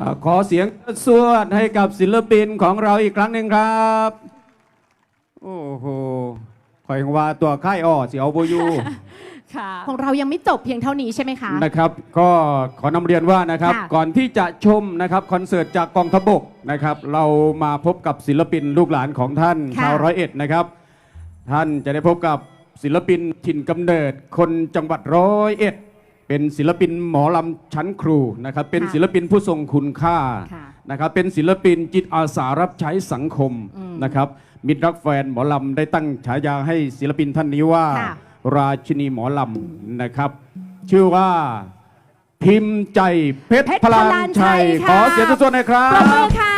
อ่าขอเสียงสวดให้กับศิลปินของเราอีกครั้งหนึ่งครับ โอ้โหคอยว่าตัวค่ายอ้อเสียวโบอยู ค่ะ ของเรายังไม่จบเพียงเท่านี้ใช่ไหมคะ นะครับก็ขอนำเรียนว่านะครับ ค่ะ ก่อนที่จะชมนะครับคอนเสิร์ตจากกองทพบกนะครับ เรามาพบกับศิลปินลูกหลานของท่านค่ะ ชาวร้อยเอ็ดนะครับ ท่านจะได้พบกับศิลปินถิ่นกำเนิดคนจังหวัดร้อยเอ็ด เป็นศิลปินหมอลำชั้นครูนะครับ เป็นค่ะศิลปินผู้ทรงคุณค่าค่ะนะครับ เป็นศิลปินจิตอาสารับใช้สังคมอืมนะครับ มิตรรักแฟนหมอลำได้ตั้งฉายาให้ศิลปินท่านนี้ว่า ค่ะ ราชินีหมอลำนะครับ ชื่อว่าพิมพ์ใจเพชรเพชรพลานพลานชัชัยยขอค่ะเสียงทุกท่านหน่อยครัปรบมือบค่ะ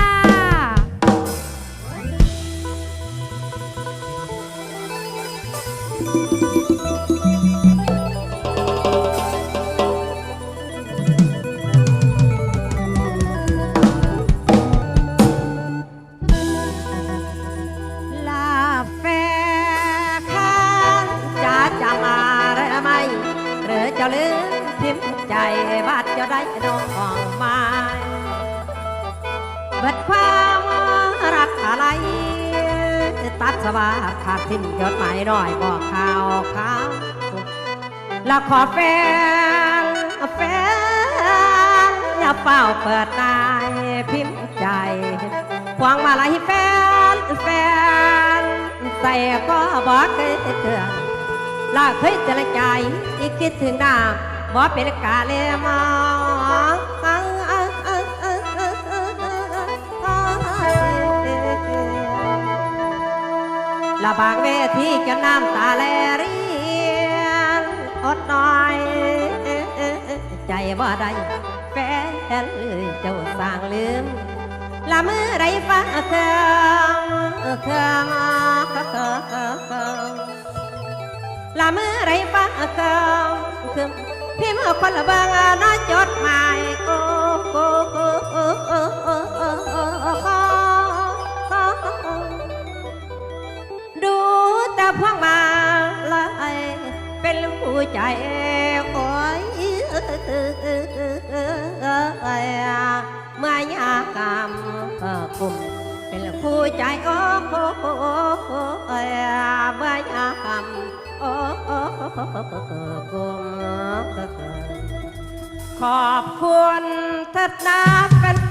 ตัดสวาขาดสิ้นยอดหมายน้อยบอกข่าวข่าวแล้วขอแฟนแฟนอย่าเฝ้าเปิดนายพิมพ์ใจควงมาลัยแฟนแฟนใส่ก็บอกเคยเตือนลาเคยเจรใจอีกคิดถึงหน้าบ่เป็นกาเลมอ ละบางเวทีจนน้ำตาแลเรียนอดน้อย ใจบ่ได้แฟนเอ้ยเจ้าสร้างลืมละมือไรฟ้าเครื่องเครื่องเมื่องละมือไรฟ้าเครื่องเครื่อพิมพ์คนละเบิงน้อยจดหมาย ขอบคุณทัดนาเป็น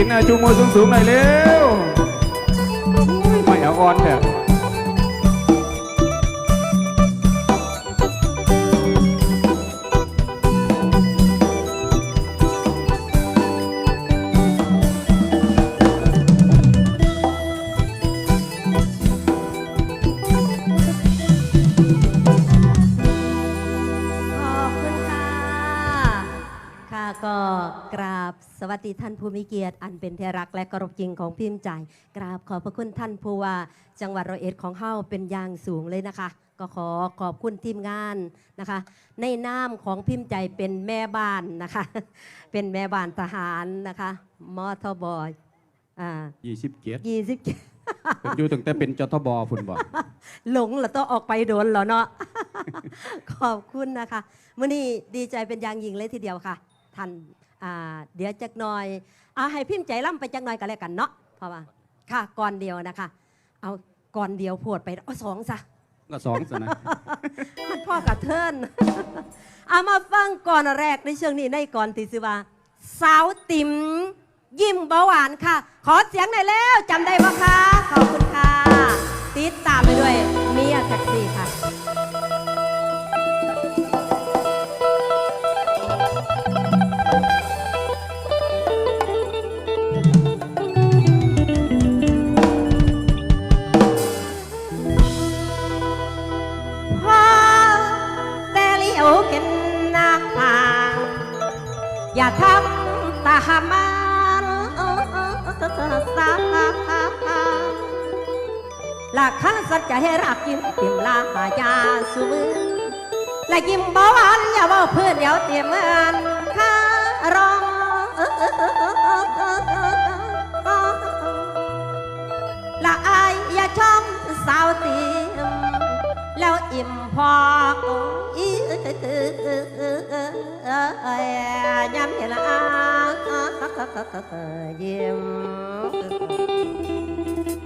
สินอะจูมือสูงๆหน่อยเร็วไม่เอาอ่อนเถอะ บสวัสดีท่านผู้มีเกียรติ อันเป็นที่รักและเคารพจริงของพิมพ์ใจ กราบขอบพระคุณท่านผู้ว่าจังหวัดร้อยเอ็ดของเฮาเป็นอย่างสูงเลยนะคะ ก็ขอขอบคุณทีมงานนะคะ ในนามของพิมพ์ใจเป็นแม่บ้านนะคะ เป็นแม่บ้านทหารนะคะมอทบอ่ายี่สิบเกียรติยี่สิบผมอยู่ตั้งแต่เป็นจทบฝุ่นบอกหลงแล้วต้องออกไปโดนแล้วเนาะขอบคุณนะคะมื่อนี้ดีใจเป็นอย่างยิ่งเลยทีเดียวค่ะท่านอ่า เดี๋ยวจักหน่อยเอาให้พิมพ์ใจล่ำไปจักหน่อยกันแล้วกันเนาะเพราะว่าค่ะก่อนเดียวนะคะ เอาก่อนเดียวพวดไปเอาสองซะก็สองสนะมันพ่อกับเทินเอามาฟังก่อนแรกในช่วงนี้ในก่อนติสิว่า สาวติ๋มยิ้มเบาหวานค่ะ ขอเสียงหน่อยแล้วจำได้ปะคะขอบคุณค่ะ ติดตามไปด้วยเมียแท็กซี่ค่ะ แต่เลี้ยวเห็นน้าห่าอย่าทำตามันสาหลักข้าสัจจะให้รักยิ้มเตรียมลาหายาสูมือและยิ้มเบาหวานอย่าเบาเพื่อนเดี๋ยวเตรียมเงินค่ารองละอายอย่าชมสาวตี อิ่มพออีย้ำเห็นอายิ้ม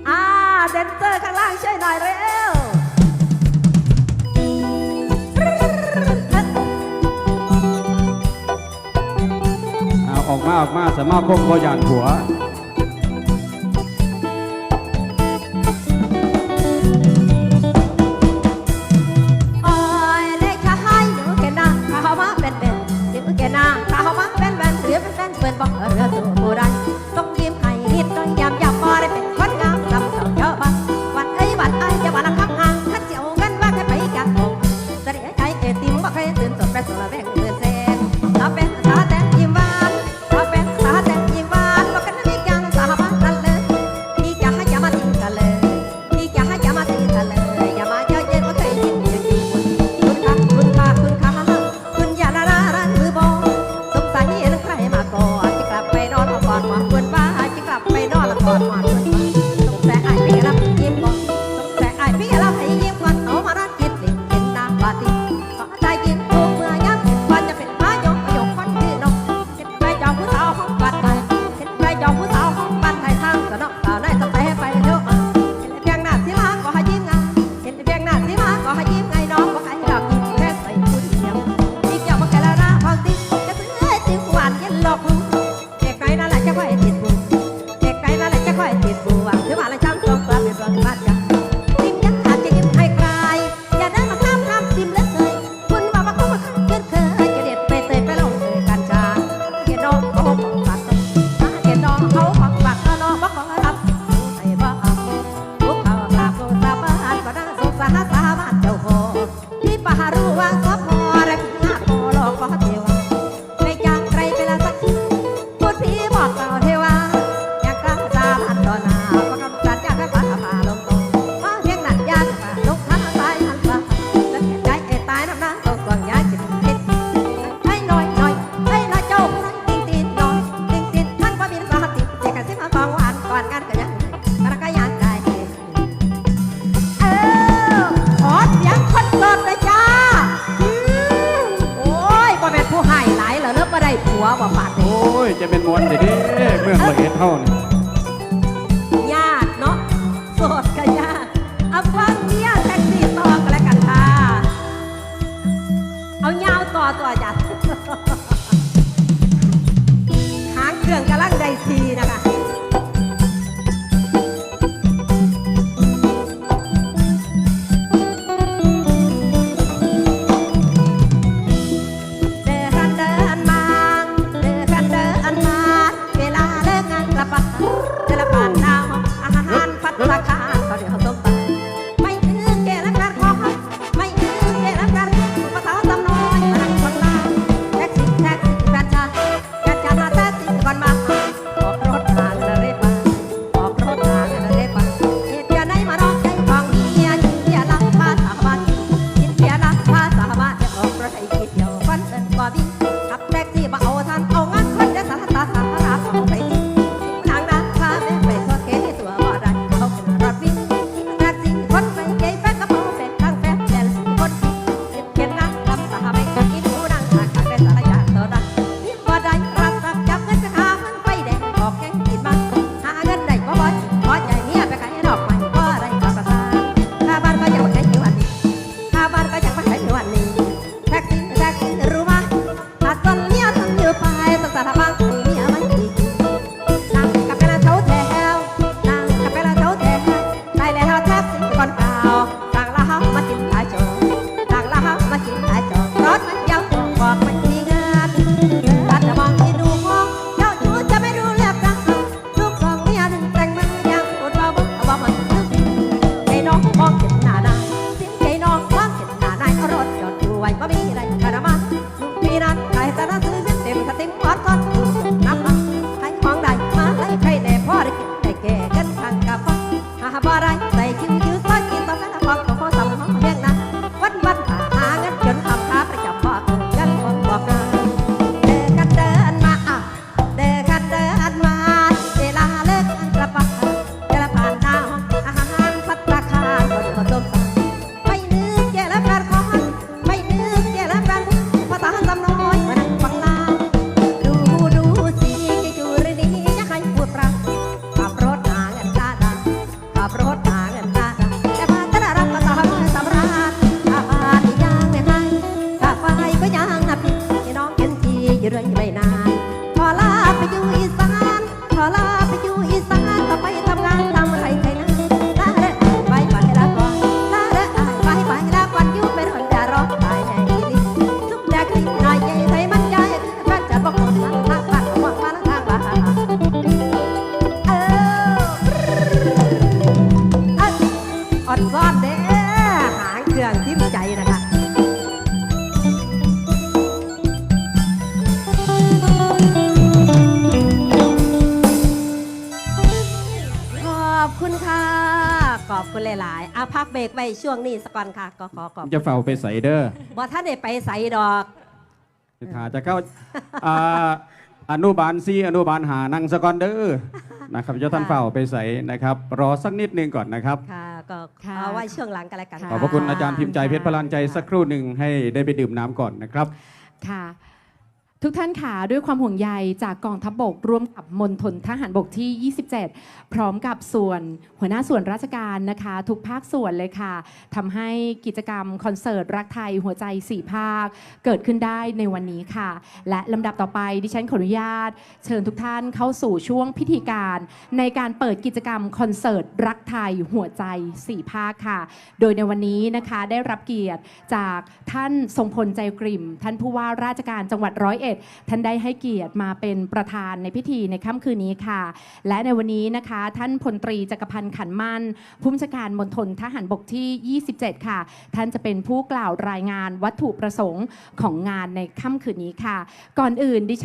อ่าเดนเซอร์ข้างล่างช่วยหน่อยเร็วเอาออกมาออกมาสมาคมบอยานหัว จะเป็นมวนเด็ดเมืองละเอียดเท่านี่ เรื่อยไม่นานขอลาไปอยู่อีสานขอลาไปอยู่อีสานก็ไปทำงานทำไรใครนะลาเด้อไปไปละก่อนลาเด้อไปไปละก่อนอยู่เป็นคนจะรอไปแห่งนี้ทุกแดกขึ้นหน่อยใหญ่ไทยมันใจก็จะบอกคนทางทางบ้านหวังมาทางบ้านเอออันอ่อนซ้อนเด้อหางเครื่องทิ่มใจนะคะ อาพักเบรกไว้ช่วงนี้สักก่อนค่ะก็ขอขอบจะเฝ้าไปใส่เด้อบ่ท่านได้ไปใส่ดอกถ้าจะเข้าอ่าอนุบาลซีอนุบาลหานั่งสกอนเด้อนะครับเจ้าท่านเฝ้าไปใส่นะครับ รอสักนิดนึงก่อนนะครับค่ะก็ค่ะเอาไว้ช่วงหลังกันแล้วกันค่ะขอบพระคุณอาจารย์พิมพ์ใจเพชรพลานใจสักครู่หนึ่งให้ได้ไปดื่มน้ำก่อนนะครับค่ะ ทุกท่านค่ะด้วยความห่วงใยจากกองทัพบบกร่วมกับมณฑลทหารบกที่ 27 พร้อมกับส่วนหัวหน้าส่วนราชการนะคะ ทุกภาคส่วนเลยค่ะทำให้กิจกรรมคอนเสิร์ตรักไทยหัวใจ 4 ภาค เกิดขึ้นได้ในวันนี้ค่ะ และลำดับต่อไปดิฉันขออนุญาต เชิญทุกท่านเข้าสู่ช่วงพิธีการ ในการเปิดกิจกรรมคอนเสิร์ตรักไทยหัวใจ 4 ภาคค่ะ โดยในวันนี้นะคะได้รับเกียรติจากท่านทรงพลใจกริ่ม ท่านผู้ว่าราชการจังหวัดร้อยเอ็ดท่านได้ให้เกียรติมาเป็นประธานในพิธีในค่ำคืนนี้ค่ะ และในวันนี้นะคะ ท่านพลตรีจักรพันธ์ขันมั่นผู้บัญชาการมณฑลทหารบกที่ 27 ค่ะ ท่านจะเป็นผู้กล่าวรายงานวัตถุประสงค์ของงานในค่ำคืนนี้ค่ะ ก่อนอื่นดิฉัน